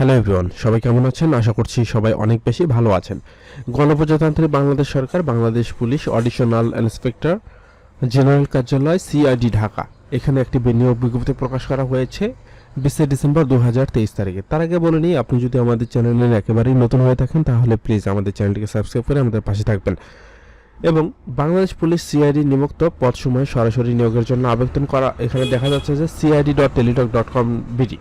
Hello everyone সবাই কেমন আছেন? আশা করছি সবাই অনেক বেশি ভালো আছেন। গণপ্রজাতন্ত্রী বাংলাদেশ সরকার, Bangladesh police additional inspector general কার্যালয় সিআইডি ঢাকা। এখানে একটি বিনিয়োগ বিজ্ঞপ্তি প্রকাশ করা হয়েছে বিশে ডিসেম্বর দু হাজার তেইশ তারিখে। তার আগে বলে নিই, আপনি যদি আমাদের চ্যানেলের একেবারেই নতুন হয়ে থাকেন, তাহলে প্লিজ আমাদের চ্যানেলটিকে সাবস্ক্রাইব করে আমাদের পাশে থাকবেন। এবং বাংলাদেশ পুলিশ সিআইডি নিযুক্ত পদ সময় সরাসরি নিয়োগের জন্য আবেদন করা, এখানে দেখা যাচ্ছে যে CID dot Teletalk dot com BD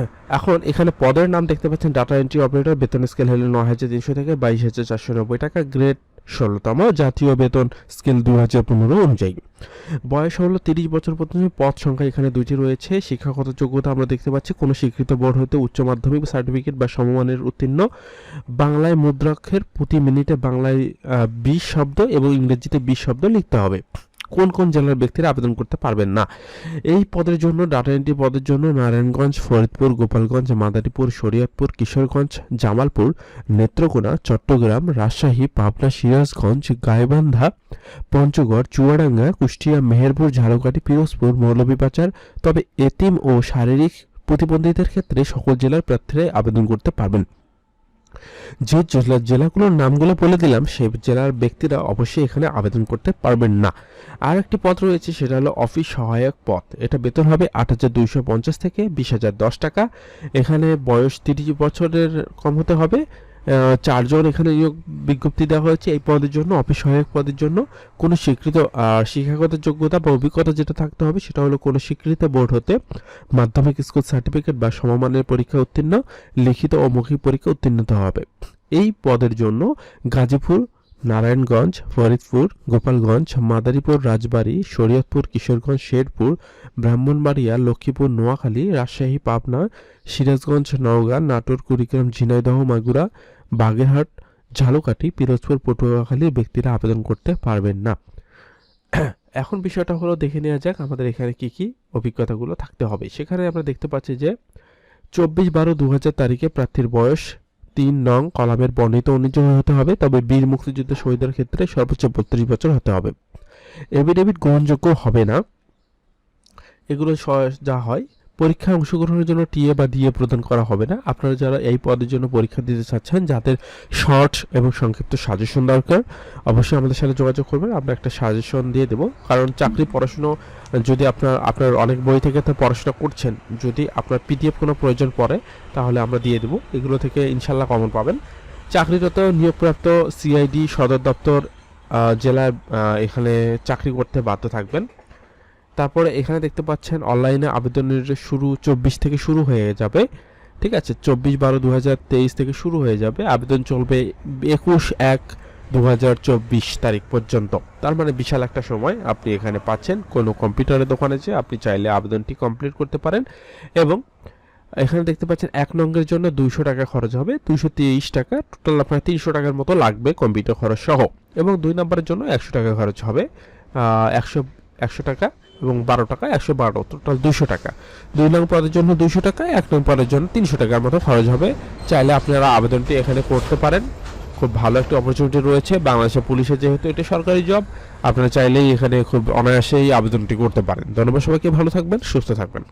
এখন এখানে পদের নাম দেখতে পাচ্ছেন ডাটা এন্ট্রি অপারেটর বেতন স্কেল হলো নয় হাজার তিনশো থেকে বাইশ হাজার চারশো নব্বই টাকা গ্রেড ষোলোতম জাতীয় বেতন স্কেল দু হাজার পনেরো অনুযায়ী। বয়স হলো তিরিশ বছর পর্যন্ত, পদ সংখ্যা এখানে দুইটি রয়েছে, শিক্ষাগত যোগ্যতা আমরা দেখতে পাচ্ছি কোনো স্বীকৃত বোর্ড হতে উচ্চ মাধ্যমিক সার্টিফিকেট বা সমমানের উত্তীর্ণ। বাংলায় মুদ্রাক্ষের প্রতি মিনিটে বাংলায় বিশ শব্দ এবং ইংরেজিতে বিশ শব্দ লিখতে হবে। কোন কোন জেলার ব্যক্তিরা আবেদন করতে পারবেন না। এই পদের জন্য ডাটা এন্ট্রি পদের জন্য নারায়ণগঞ্জ, ফরিদপুর, গোপালগঞ্জ, মাদারীপুর, শরীয়তপুর, কিশোরগঞ্জ, জামালপুর, নেত্রকোনা, চট্টগ্রাম, রাজশাহী, পাবনা, সিরাজগঞ্জ, গাইবান্ধা, পঞ্চগড়, চুয়াডাঙ্গা, কুষ্টিয়া, মেহেরপুর ঝালকাঠি পিরোজপুর, মৌলভীবাজার। তবে এতিম ও শারীরিক প্রতিবন্ধীদের ক্ষেত্রে সকল জেলার প্রার্থীরাই আবেদন করতে পারবেন। যে জেলা জেলাগুলোর নামগুলো বলে দিলাম, সেই জেলার ব্যক্তিরা অবশ্যই এখানে আবেদন করতে পারবেন না। আর একটি পথ রয়েছে, সেটা হলো অফিস সহায়ক পথ। এটা বেতন হবে আট হাজার দুইশো পঞ্চাশ থেকে বিশ হাজার দশ টাকা। এখানে বয়স তিরিশ বছরের কম হতে হবে। চারজন এখানে নিয়োগ বিজ্ঞপ্তি দেওয়া হয়েছে। এই পদের জন্য, অফিস সহায়ক পদের জন্য কোনো স্বীকৃত শিক্ষাগত যোগ্যতা বা অভিজ্ঞতা যেটা থাকতে হবে সেটা হলো কোনো স্বীকৃত বোর্ড হতে মাধ্যমিক স্কুল সার্টিফিকেট বা সমমানের পরীক্ষা উত্তীর্ণ, লিখিত ও মৌখিক পরীক্ষা উত্তীর্ণ হবে। এই পদের জন্য গাজীপুর নারায়ণগঞ্জ, ফরিদপুর, গোপালগঞ্জ, মাদারীপুর, রাজবাড়ী, শরীয়তপুর, কিশোরগঞ্জ, শেরপুর, ব্রাহ্মণবাড়িয়া, লক্ষ্মীপুর, নোয়াখালী, রাজশাহী, পাবনা, সিরাজগঞ্জ, নওগাঁ, নাটোর, কুড়িগ্রাম, ঝিনাইদহ, মাগুরা, বাগেরহাট, ঝালকাঠি, পিরোজপুর পটুয়াখালীর ব্যক্তিরা আবেদন করতে পারবেন না। এখন বিষয়টা হলো দেখে নেওয়া যাক আমাদের এখানে কি কি অভিজ্ঞতাগুলো থাকতে হবে। সেখানে আমরা দেখতে পাচ্ছি যে চব্বিশ বারো দু তারিখে প্রার্থীর বয়স তিন নং কলামের বর্ণিত অনুযায়ী হতে হবে, তবে বীর মুক্তিযুদ্ধ শহীদের ক্ষেত্রে সর্বোচ্চ বত্রিশ বছর হতে হবে। এভিডেভিট গ্রহণযোগ্য হবে না। এগুলো যা হয় পরীক্ষায় অংশগ্রহণের জন্য টিএ বা ডিএ প্রদান করা হবে না। আপনারা যারা এই পদের জন্য পরীক্ষা দিতে চাচ্ছেন, যাদের শর্ট এবং সংক্ষিপ্ত সাজেশন দরকার, অবশ্যই আমাদের সাথে যোগাযোগ করবেন। আমরা একটা সাজেশন দিয়ে দেবো। কারণ চাকরি, পড়াশুনো, যদি আপনার আপনার অনেক বই থেকে তো পড়াশোনা করছেন, যদি আপনার পিডিএফ কোনো প্রয়োজন পড়ে, তাহলে আমরা দিয়ে দেবো। এগুলো থেকে ইনশাল্লাহ কমন পাবেন। চাকরিরত, নিয়োগপ্রাপ্ত সিআইডি সদর দপ্তর জেলায় এখানে চাকরি করতে বাধ্য থাকবেন। তারপরে এখানে দেখতে পাচ্ছেন অনলাইনে আবেদনের শুরু চব্বিশ থেকে শুরু হয়ে যাবে, ঠিক আছে? চব্বিশ বারো দু থেকে শুরু হয়ে যাবে। আবেদন চলবে একুশ এক দু তারিখ পর্যন্ত। তার মানে বিশাল একটা সময় আপনি এখানে পাচ্ছেন। কোনো কম্পিউটারের দোকানে যেয়ে আপনি চাইলে আবেদনটি কমপ্লিট করতে পারেন এবং এখানে দেখতে পাচ্ছেন এক নঙ্গের জন্য দুইশো টাকা খরচ হবে। দুইশো তেইশ টাকা, টোটাল আপনার তিনশো টাকার মতো লাগবে কম্পিউটার খরচ সহ। এবং দুই নম্বরের জন্য একশো টাকা খরচ হবে। একশো একশো টাকা এবং বারো টাকা, একশো বারো টোটাল দুইশো টাকা। দুই নং পদের জন্য দুইশো টাকা, এক নং পদের জন্য তিনশো টাকার মতো খরচ হবে। চাইলে আপনারা আবেদনটি এখানে করতে পারেন। খুব ভালো একটি অপরচুনিটি রয়েছে। বাংলাদেশের পুলিশের যেহেতু এটা সরকারি জব আপনারা চাইলেই এখানে খুব অনায়াসেই আবেদনটি করতে পারেন। ধন্যবাদ সবাইকে, ভালো থাকবেন, সুস্থ থাকবেন।